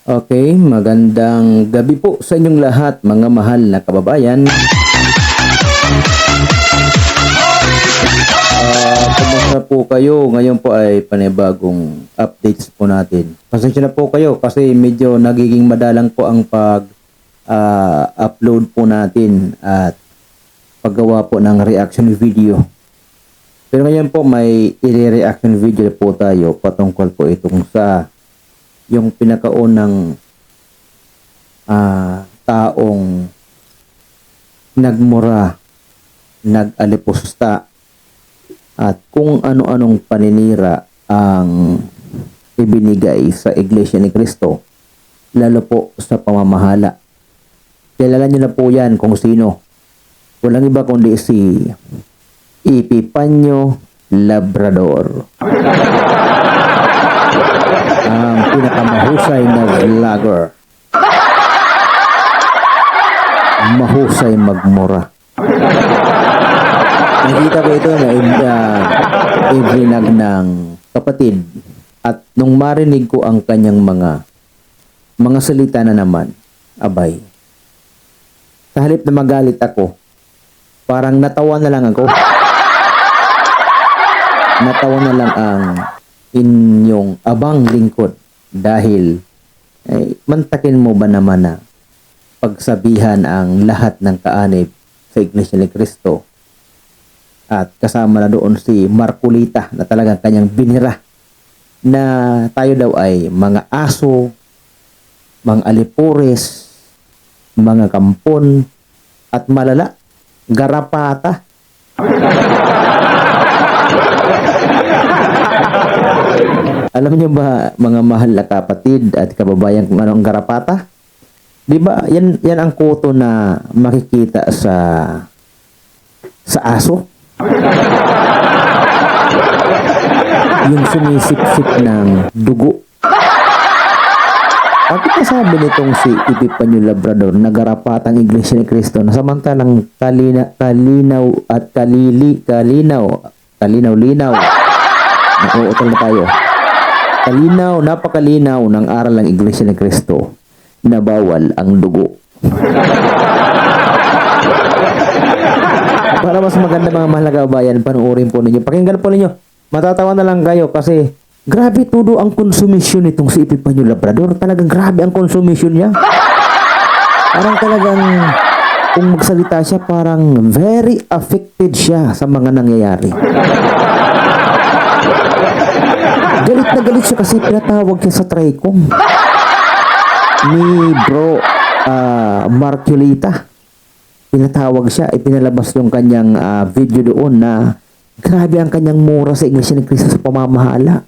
Okay, magandang gabi po sa inyong lahat mga mahal na kababayan. Ah, kumusta po kayo? Ngayon po ay panibagong updates po natin. Pasensya na po kayo kasi medyo nagiging madalang po ang pag ah, upload po natin at paggawa po ng reaction video. Pero ngayon po may i-reaction video po tayo patungkol po itong sa yung pinakaunang ah, taong nagmura, nag-alipusta at kung ano-anong paninira ang ibinigay sa Iglesia ni Cristo lalo po sa pamamahala. Kilala niyo na po yan kung sino. Walang iba kundi si Ipipanyo Labrador ang pinakamahusay na vlogger. Mahusay magmura. Nakita ko ito na uh, ibrinag ng kapatid at nung marinig ko ang kanyang mga mga salita na naman, abay. Sa halip na magalit ako, parang natawa na lang ako. Natawa na lang ang inyong abang lingkod dahil eh, mantakin mo ba naman na pagsabihan ang lahat ng kaanib sa Iglesia ni Cristo at kasama na doon si Marculita na talagang kanyang binira na tayo daw ay mga aso, mga alipores, mga kampon at malala, garapata. Alam niyo ba mga mahal na kapatid at kababayan kung ano ang garapata? 'Di ba? Yan yan ang koto na makikita sa sa aso. Yung sumisip-sip ng dugo. Bakit nasabi nitong si Epipanyo Labrador na garapatang Iglesia ni Cristo na samantalang kalina, kalinaw at kalili, kalinaw, kalinaw-linaw. Nakuutol na tayo. Kalinaw, napakalinaw ng aral ng Iglesia ni Cristo na bawal ang dugo. Para mas maganda mga mahal na kababayan, panuorin po ninyo. Pakinggan po ninyo. Matatawa na lang kayo kasi grabe todo ang konsumisyon nitong si Epipanyo Labrador. Talagang grabe ang konsumisyon niya. Parang talagang kung magsalita siya, parang very affected siya sa mga nangyayari. Galit na galit siya kasi pinatawag siya sa Tricom ni bro ah, Marculita. Pinatawag siya, ipinalabas yung kanyang ah, video doon na grabe ang kanyang mura sa Iglesia ni Cristo sa pamamahala.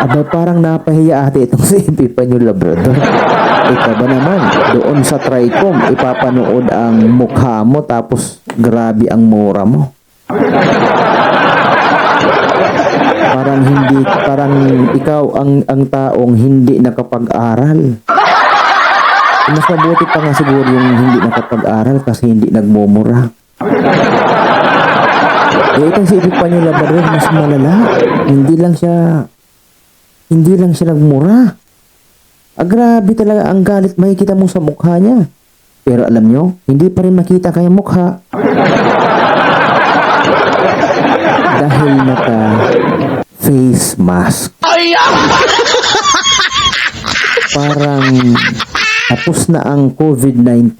Aba, parang napahiya ate itong si Epipanyo Labrador. Ikaw ba naman, doon sa Tricom, ipapanood ang mukha mo tapos grabe ang mura mo. Parang hindi, parang ikaw ang, ang taong hindi nakapag-aral. Mas mabuti pa nga siguro yung hindi nakapag-aral kasi hindi nagmumura. Eh, itong si Epipanyo Labrador, mas malala. Hindi lang siya, hindi lang siya nagmura. Ah, grabe talaga ang galit makikita mo sa mukha niya. Pero alam nyo, hindi pa rin makita kaya mukha. Dahil naka face mask. Parang tapos na ang COVID-19,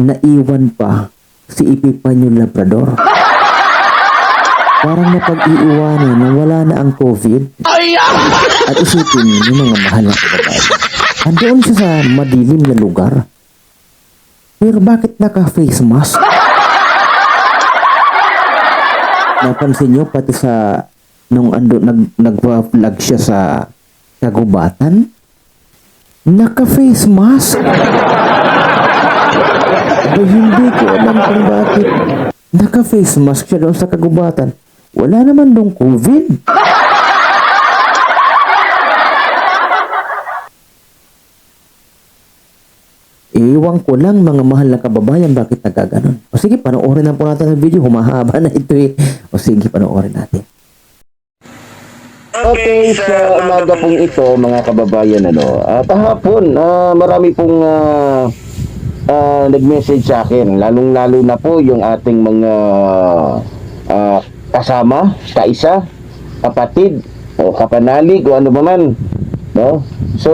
naiwan pa si Epipanyo Labrador. Parang napag-iiwanan na wala na ang COVID. At isipin niyo mga mahal na kababayan. Andoon siya sa madilim na lugar. Pero bakit naka-face mask? Napansin niyo pati sa nung ando nag nagwa-vlog siya sa kagubatan, naka-face mask. Aba, hindi ko alam kung bakit naka-face mask siya doon sa kagubatan. Wala naman dong COVID. Iwan ko lang mga mahal na kababayan bakit nagkaganon. O sige, panoorin na po natin ang video. Humahaba na ito eh. O sige, panoorin natin. Okay, sa umaga pong ito, mga kababayan, ano, ah, kahapon, ah, marami pong ah, ah, nag-message sa akin, lalong-lalo na po yung ating mga ah, kasama, kaisa, kapatid, o kapanalig, o ano ba man, no? So,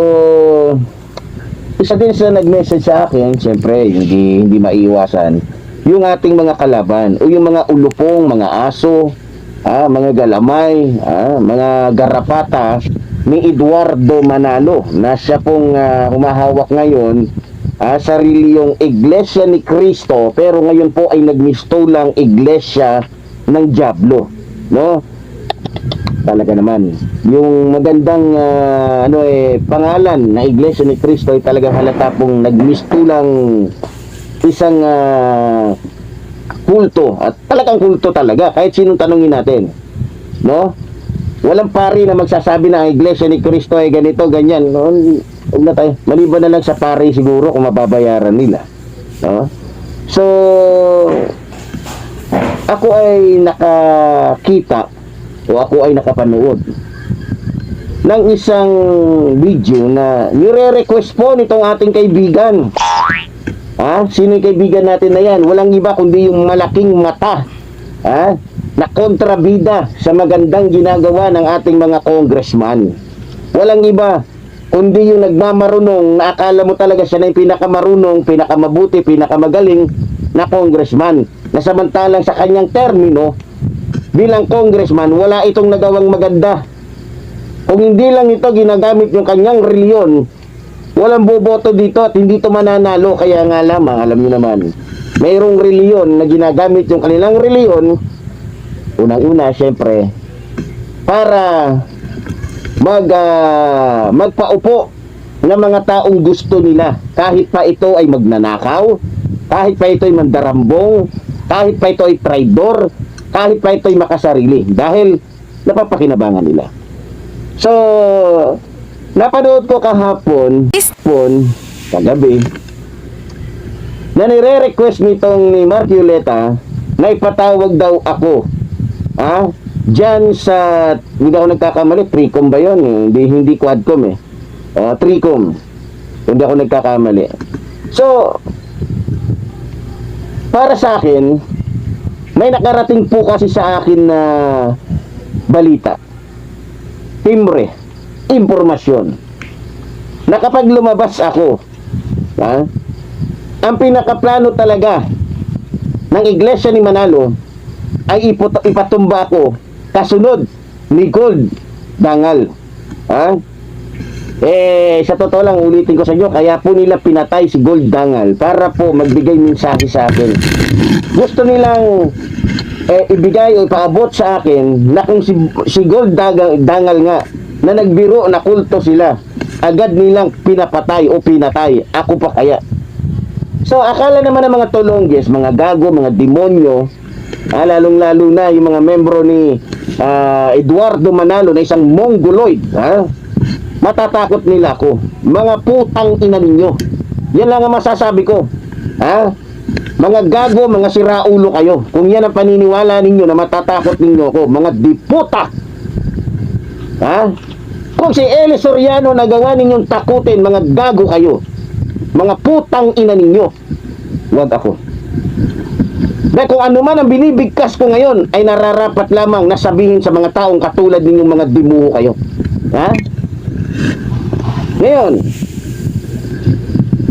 isa din sa nag-message sa akin, siyempre, hindi, hindi maiwasan, yung ating mga kalaban, o yung mga ulupong, mga aso, ah, mga galamay, ah, mga garapata ni Eduardo Manalo na siya pong ah, humahawak ngayon ah, sarili yung Iglesia ni Cristo pero ngayon po ay nagmistulang Iglesia ng Diablo no? Talaga naman. Yung magandang ah, ano eh pangalan na Iglesia ni Cristo ay talagang halata pong nagmistulang isang ah, kulto at talagang kulto talaga kahit sinong tanungin natin no? Walang pari na magsasabi na ang iglesia ni Kristo ay ganito ganyan no? Huwag na tayo. Maliban na lang sa pari siguro kung mababayaran nila no? So ako ay nakakita o ako ay nakapanood ng isang video na nire-request po nitong ating kaibigan Ha? Sino yung kaibigan natin na yan? Walang iba kundi yung malaking mata. Ha? Na kontrabida sa magandang ginagawa ng ating mga congressman. Walang iba kundi yung nagmamarunong na akala mo talaga siya na yung pinakamarunong, pinakamabuti, pinakamagaling na congressman. Na samantalang sa kanyang termino, bilang congressman, wala itong nagawang maganda. Kung hindi lang ito ginagamit yung kanyang reliyon Walang boboto dito at hindi to mananalo. Kaya nga lamang alam niyo naman mayroong reliyon na ginagamit yung kanilang reliyon. Unang-una syempre para mag ah, magpaupo ng mga taong gusto nila. Kahit pa ito ay magnanakaw kahit pa ito ay mandarambong kahit pa ito ay traidor kahit pa ito ay makasarili. Dahil napapakinabangan nila. So Napanood ko kahapon, pon, kagabi, na nire-request nitong ni Mark Yuleta na ipatawag daw ako. Ha? Diyan sa, hindi ako nagkakamali, Tricom ba yun? eh? Hindi, hindi Quadcom eh. Uh, Tricom. Hindi ako nagkakamali. So, para sa akin, may nakarating po kasi sa akin na balita. Timbre impormasyon na kapag lumabas ako, ha, ang pinakaplano talaga ng iglesia ni Manalo ay ipot- ipatumba ko kasunod ni Gold Dangal. Ha? Eh, sa totoo lang, ulitin ko sa inyo, kaya po nila pinatay si Gold Dangal para po magbigay mensahe sa akin. Gusto nilang eh, ibigay o ipaabot sa akin na kung si, si Gold Dangal, Dangal nga na nagbiro na kulto sila agad nilang pinapatay o pinatay ako pa kaya so akala naman ng mga tolongges mga gago, mga demonyo ah, lalong lalo na yung mga membro ni ah, Eduardo Manalo na isang mongoloid ha? matatakot nila ako mga putang ina ninyo yan lang ang masasabi ko ha? mga gago, mga siraulo kayo kung yan ang paniniwala ninyo na matatakot ninyo ako mga diputa Ha? Kung si Eli Soriano nagawa ninyong takutin, mga gago kayo. Mga putang ina ninyo. Huwag ako. Dahil kung ano man ang binibigkas ko ngayon ay nararapat lamang na sabihin sa mga taong katulad ninyong mga dimuho kayo. Ha? Ngayon,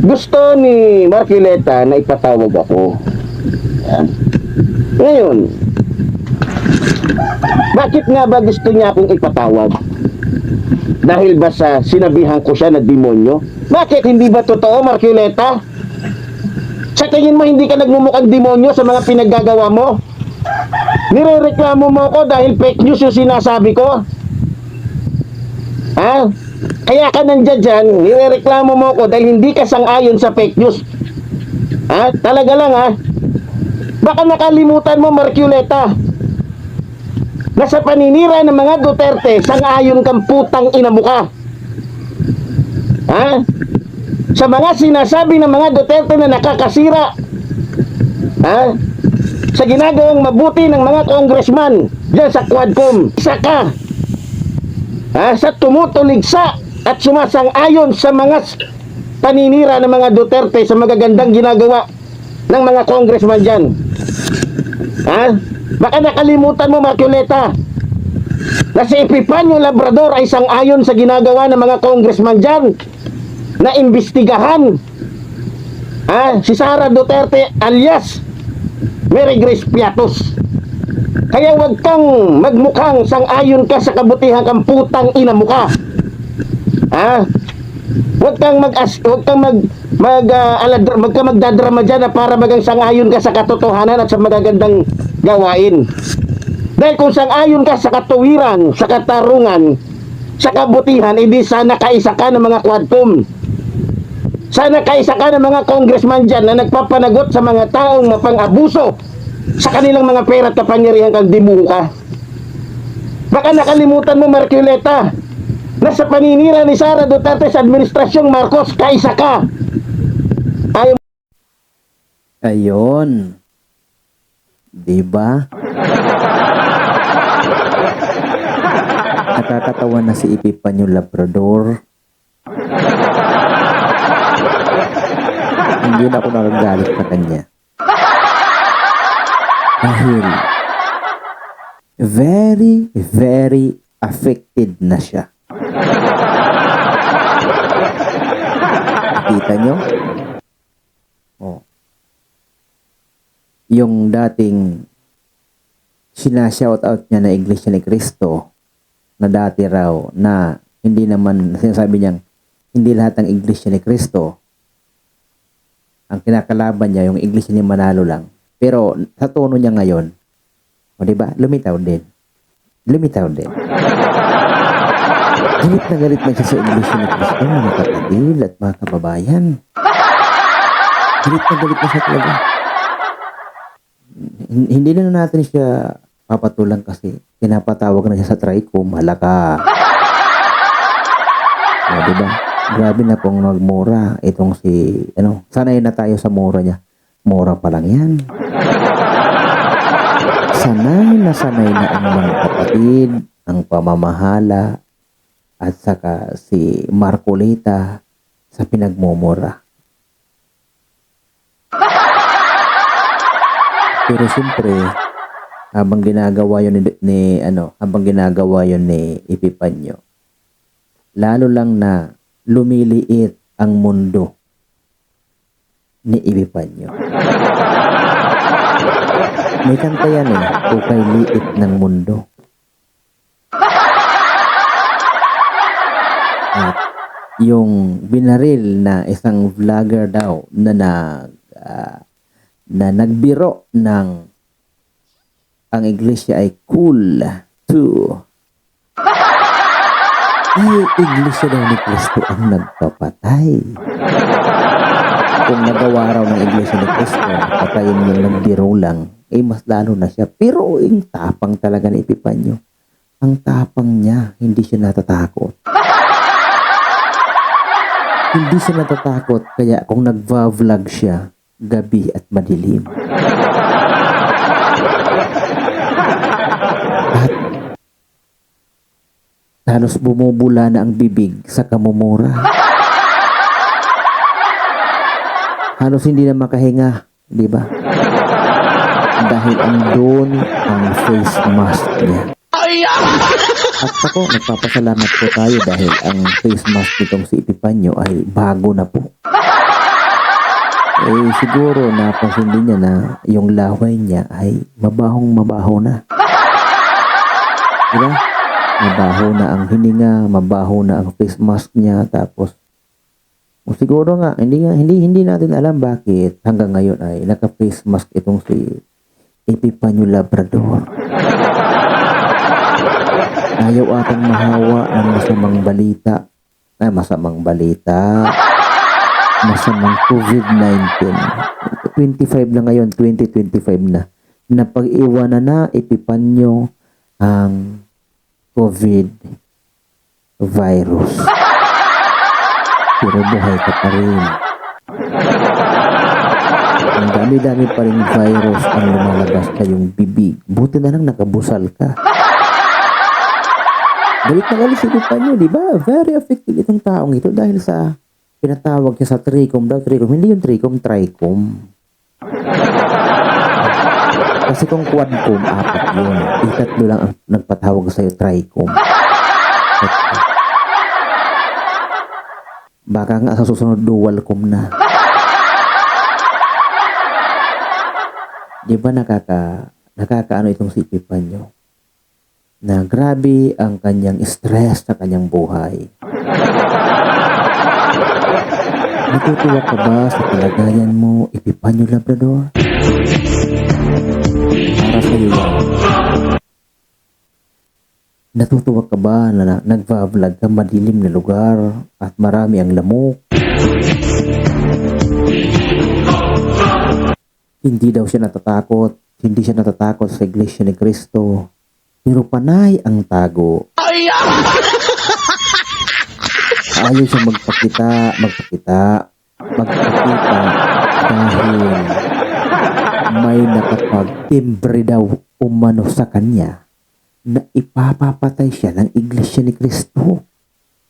gusto ni Marquileta na ipatawag ako. Yan. Ngayon, bakit nga ba gusto niya akong ipatawag? Dahil ba sa sinabihan ko siya na demonyo? Bakit hindi ba totoo, Marculeta? Sa tingin mo hindi ka nagmumukhang demonyo sa mga pinaggagawa mo? Nirereklamo mo ako dahil fake news yung sinasabi ko? Ha? Kaya ka nandiyan dyan, nirereklamo mo ako dahil hindi ka sang-ayon sa fake news. Ha? Talaga lang ha? Baka nakalimutan mo, Marculeta na sa paninira ng mga Duterte, sang-ayon kang putang ina mo ka. Ha? Sa mga sinasabi ng mga Duterte na nakakasira, ha? Sa ginagawang mabuti ng mga congressman, dyan sa Quadcom, isa ka. ah, sa tumutuligsa at sumasang-ayon sa mga paninira ng mga Duterte sa magagandang ginagawa ng mga congressman dyan. Ha? Baka nakalimutan mo, Maculeta, na si Epifanio Labrador ay sang-ayon sa ginagawa ng mga congressman dyan na imbestigahan ah, si Sara Duterte alias Mary Grace Piatos. Kaya wag kang magmukhang sang-ayon ka sa kabutihan kang putang ina mo ka. Ha? Wag kang mag wag kang mag mag uh, aladra, wag kang magdadrama diyan na para magang sang-ayon ka sa katotohanan at sa magagandang gawain. Dahil kung sang-ayon ka sa katuwiran, sa katarungan, sa kabutihan, hindi sana kaisa ka ng mga quadcom. Sana kaisa ka ng mga congressman dyan na nagpapanagot sa mga taong mapang-abuso sa kanilang mga pera at kapangyarihan kang dimuho ka. Baka nakalimutan mo, Marculeta, na sa paninira ni Sara Duterte sa administrasyong Marcos, kaisa ka. Ayaw Ayon. Diba? Nakakatawa na si Epifanio Labrador. Hindi na ako nakagalit sa kanya. Dahil very, very affected na siya. Kita nyo? Oh yung dating sinashout out niya na Iglesia ni Cristo na dati raw na hindi naman sinasabi niyang hindi lahat ng Iglesia ni Cristo. Ang kinakalaban niya yung Iglesia ni Manalo lang. Pero sa tono niya ngayon o di ba lumitaw din. Lumitaw din. Galit na galit na siya sa Iglesia ni Cristo. Mga kapatid at mga kababayan. Galit na galit na siya talaga hindi na natin siya papatulan kasi pinapatawag na siya sa Tricom, halaka. O, di ba? Grabe na kung nagmura itong si, ano, sanay na tayo sa mura niya. Mura pa lang yan. Sanay na sanay na ang mga kapatid, ang pamamahala, at saka si Marcolita sa pinagmumura. Pero siyempre, habang ginagawa yun ni, ni ano, habang ginagawa yun ni Epipanyo, lalo lang na lumiliit ang mundo ni Epipanyo. May kanta yan eh, Tukay liit ng mundo. At yung binaril na isang vlogger daw na nag ah, na nagbiro ng ang iglesia ay cool to ay iglesia daw ni Kristo ang nagpapatay. Kung nagawa raw ng iglesia ni Kristo, patayin yung nagbiro lang, eh mas lalo na siya. Pero yung tapang talaga ni Epipanyo, ang tapang niya, hindi siya natatakot. Hindi siya natatakot, kaya kung nagva-vlog siya, gabi at madilim. At halos bumubula na ang bibig sa kamumura. Halos hindi na makahinga, di ba? Dahil andun ang face mask niya. At ako, nagpapasalamat po tayo dahil ang face mask nitong si Epipanyo ay bago na po. Eh, siguro napansin din niya na yung laway niya ay mabahong mabaho na. Diba? Mabaho na ang hininga, mabaho na ang face mask niya, tapos o siguro nga, hindi hindi, hindi natin alam bakit hanggang ngayon ay naka-face mask itong si Epipanyo Labrador. Ayaw atang mahawa ng masamang balita. Ay, masamang balita. Masamang COVID-19. 25 na ngayon, 2025 na. Na pag-iwanan na Epipanyo ang COVID virus. Pero buhay ka pa rin. Ang dami-dami pa rin virus ang lumalabas sa iyong bibig. Buti na lang nakabusal ka. Galit na galit si Epifanio, di ba? Very affected itong taong ito dahil sa pinatawag siya sa tricom daw, tricom. Hindi yung tricom, tricom. Kasi kung quadcom, apat yun. Itatlo lang ang nagpatawag sa'yo, tricom. Baka nga sa susunod dualcom na. Di ba nakaka, nakakaano itong si Epifanio? Na grabe ang kanyang stress sa kanyang buhay. Natutuwa ka ba sa kalagayan mo, Epifanio Labrador? Para sa iyo yan. Natutuwa ka ba na, na nagva-vlog ka madilim na lugar at marami ang lamok? Hindi daw siya natatakot. Hindi siya natatakot sa Iglesia ni Cristo. Pero panay ang tago. Ayaw siya magpakita, magpakita, magpakita dahil may nakapag-timbre daw umano sa kanya na ipapapatay siya ng Iglesia ni Cristo.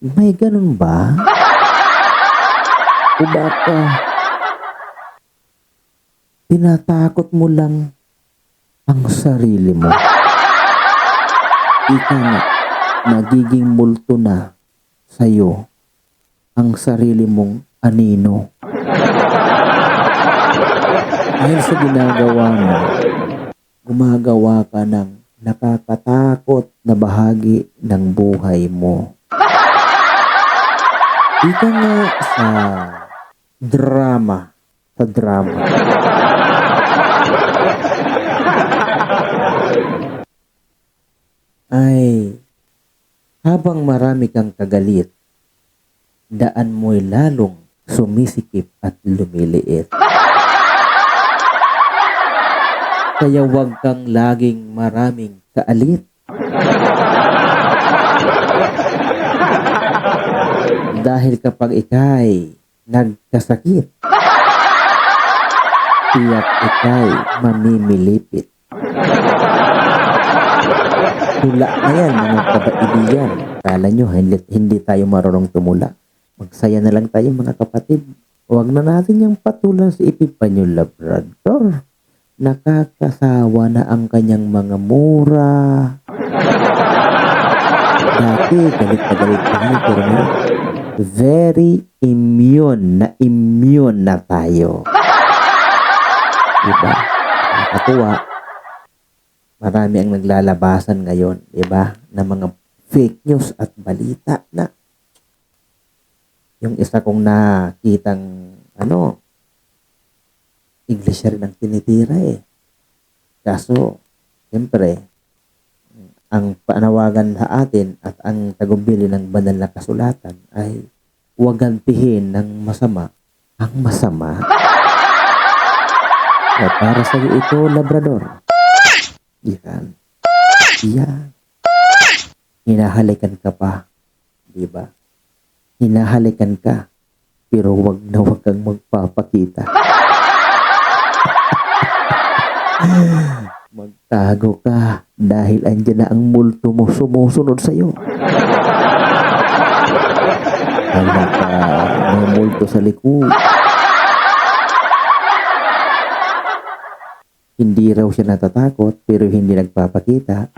May ganun ba? O baka tinatakot mo lang ang sarili mo? Ika nga, nagiging multo na sa'yo ang sarili mong anino. Dahil sa ginagawa mo, gumagawa ka ng nakakatakot na bahagi ng buhay mo. Ika nga sa drama, sa drama. Ay, habang marami kang kagalit, daan mo'y lalong sumisikip at lumiliit. Kaya huwag kang laging maraming kaalit. Dahil kapag ikay nagkasakit, tiyak ikay mamimilipit. Tula na yan, mga kabaibigan. Kala nyo, hindi, hindi tayo marunong tumula. Magsaya na lang tayo, mga kapatid. Huwag na natin yung patulan si Epifanio Labrador. Nakakasawa na ang kanyang mga mura. Dati, galit na galit tayo, pero ngayon, very immune na immune na tayo. Diba? Nakakatuwa. Marami ang naglalabasan ngayon, di ba? Na mga fake news at balita na yung isa kong nakitang ano English rin ang tinitira eh. Kaso, siyempre, ang panawagan sa atin at ang tagumpili ng banal na kasulatan ay huwag gantihin ng masama ang masama. At para sa iyo ito, Labrador. Yan. Yan. Hinahalikan ka pa. Di ba? Hinahalikan ka. Pero wag na wag kang magpapakita. Magtago ka dahil andyan na ang multo mo sumusunod sa'yo. Ay naka, may multo sa likod. Hindi raw siya natatakot pero hindi nagpapakita.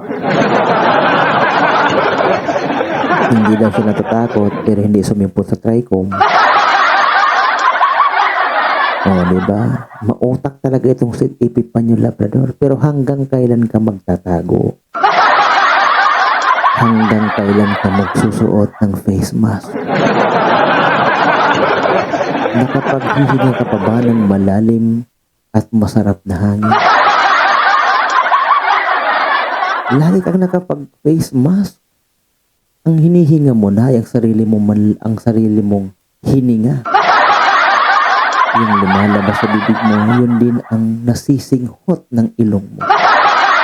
Hindi daw siya natatakot pero hindi sumimpot sa tricom. Oh, di ba? Mautak talaga itong si Epifanio Labrador. Pero hanggang kailan ka magtatago? Hanggang kailan ka magsusuot ng face mask? Nakapaghihinga ka pa ba ng malalim at masarap na hangin? Lagi kang nakapag-face mask. Ang hinihinga mo na ay ang sarili mo mal- ang sarili mong hininga. Yung lumalabas sa bibig mo, yun din ang nasisinghot ng ilong mo.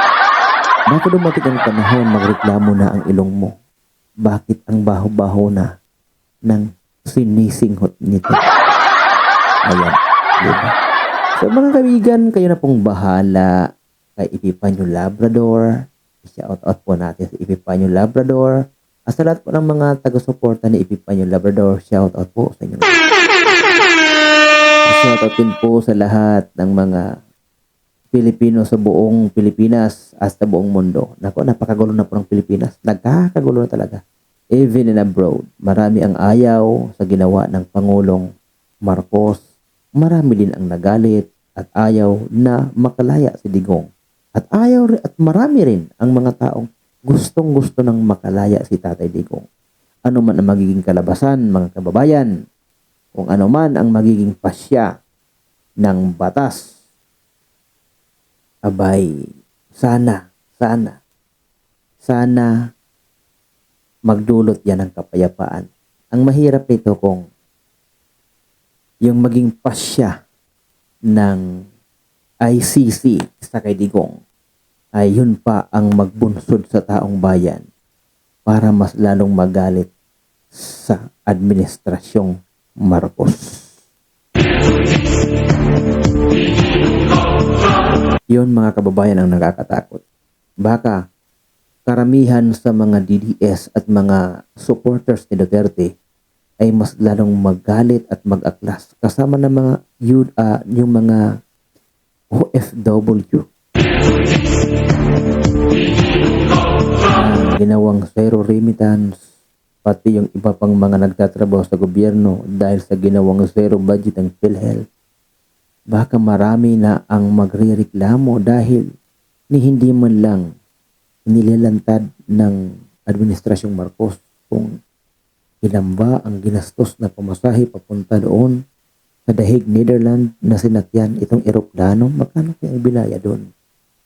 Baka dumating ang panahon magreklamo na ang ilong mo. Bakit ang baho-baho na ng sinisinghot nito? Ayan, di ba? So mga kaibigan, kayo na pong bahala kay Epifanio Labrador. I-shout out po natin si Epifanio Labrador At sa lahat po ng mga taga-suporta ni Epipanyo Labrador, shout out po sa inyo. Shout out din po sa lahat ng mga Pilipino sa buong Pilipinas at sa buong mundo. Nako, napakagulo na po ng Pilipinas. Nagkakagulo na talaga. Even in abroad, marami ang ayaw sa ginawa ng Pangulong Marcos. Marami din ang nagalit at ayaw na makalaya si Digong. At ayaw at marami rin ang mga taong gustong gusto ng makalaya si Tatay Digong. Ano man ang magiging kalabasan, mga kababayan, kung ano man ang magiging pasya ng batas, abay, sana, sana, sana magdulot yan ng kapayapaan. Ang mahirap nito kung yung maging pasya ng ICC sa kay Digong ay yun pa ang magbunsod sa taong bayan para mas lalong magalit sa administrasyong Marcos. Yun mga kababayan ang nakakatakot. Baka karamihan sa mga DDS at mga supporters ni Duterte ay mas lalong magalit at mag-aklas kasama ng mga yun, ah, yung mga OFW ginawang zero remittance pati yung iba pang mga nagtatrabaho sa gobyerno dahil sa ginawang zero budget ng PhilHealth baka marami na ang magrereklamo dahil ni hindi man lang nilalantad ng administrasyong Marcos kung ilan ba ang ginastos na pamasahe papunta doon sa Dahig, Netherlands na sinakyan itong eroplano, magkano kaya binaya doon?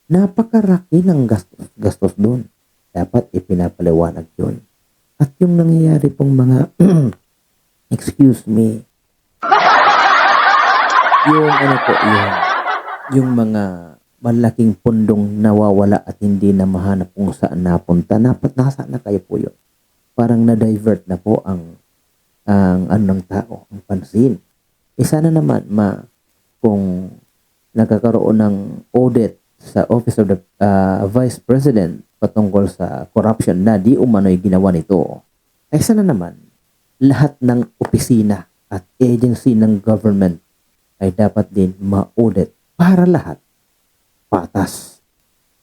Napakaraki ng gastos, gastos doon. Dapat ipinapaliwanag yun. At yung nangyayari pong mga, excuse me, yung ano po, yung, yung mga malaking pundong nawawala at hindi na mahanap kung saan napunta, dapat nasa na kayo po yun. Parang na-divert na po ang ang ano ng tao, ang pansin. E sana naman ma kung nagkakaroon ng audit sa Office of the uh, Vice President patungkol sa corruption na di umano'y ginawa nito, ay sana naman lahat ng opisina at agency ng government ay dapat din ma-audit para lahat patas.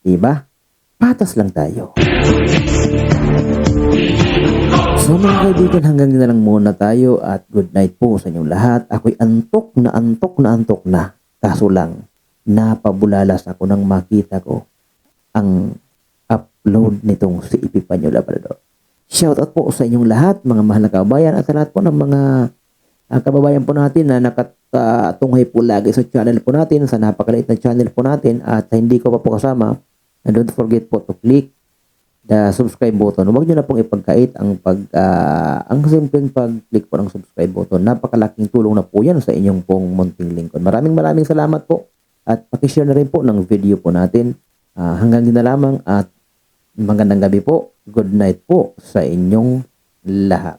Diba? Patas lang tayo. So mga kaibigan, hanggang na lang muna tayo at good night po sa inyong lahat. Ako'y antok na antok na antok na. Kaso lang, napabulalas ako nang makita ko ang upload nitong si Epipanyo Labrador. Shoutout po sa inyong lahat, mga mahal na kababayan at sa lahat po ng mga ah, kababayan po natin na nakatunghay po lagi sa channel po natin, sa napakaliit na channel po natin at hindi ko pa po kasama. And don't forget po to click the subscribe button. Huwag nyo na pong ipagkait ang pag ah, ang simpleng pag-click po ng subscribe button. Napakalaking tulong na po yan sa inyong pong munting lingkod. Maraming maraming salamat po at pakishare na rin po ng video po natin. Ah, hanggang din na lamang at magandang gabi po. Good night po sa inyong lahat.